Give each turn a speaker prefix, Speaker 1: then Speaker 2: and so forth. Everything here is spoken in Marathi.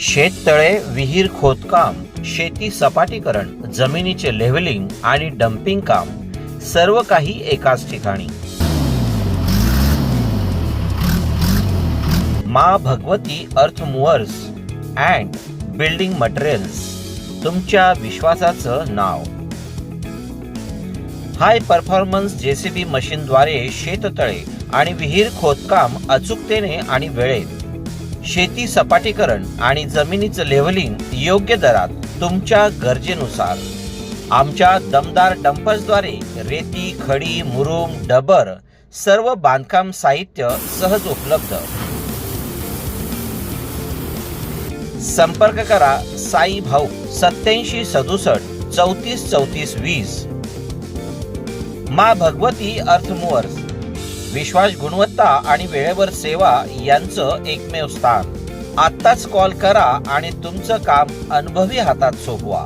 Speaker 1: शेततळे विहीर खोदकाम शेती सपाटीकरण जमिनीचे लेव्हलिंग आणि डम्पिंग काम सर्व काही एकाच ठिकाणी. मा भगवती अर्थ मुवर्स अँड बिल्डिंग मटेरियल्स तुमच्या विश्वासाचं नाव. हाय परफॉर्मन्स जेसीबी मशीनद्वारे शेततळे आणि विहीर खोदकाम अचूकतेने आणि वेळेत. शेती सपाटीकरण आणि जमिनीचं लेव्हलिंग योग्य दरात तुमच्या गरजेनुसार. आमच्या दमदार डंपर्सद्वारे रेती खडी मुरुम डबर सर्व बांधकाम साहित्य सहज उपलब्ध. संपर्क करा साई भाऊ सत्याऐंशी सदुसष्ट चौतीस चौतीस वीस. मा भगवती अर्थमुवर्स विश्वास गुणवत्ता आणि वेळेवर सेवा यांचं एकमेव स्थान. आत्ताच कॉल करा आणि तुमचं काम अनुभवी हातात सोपवा.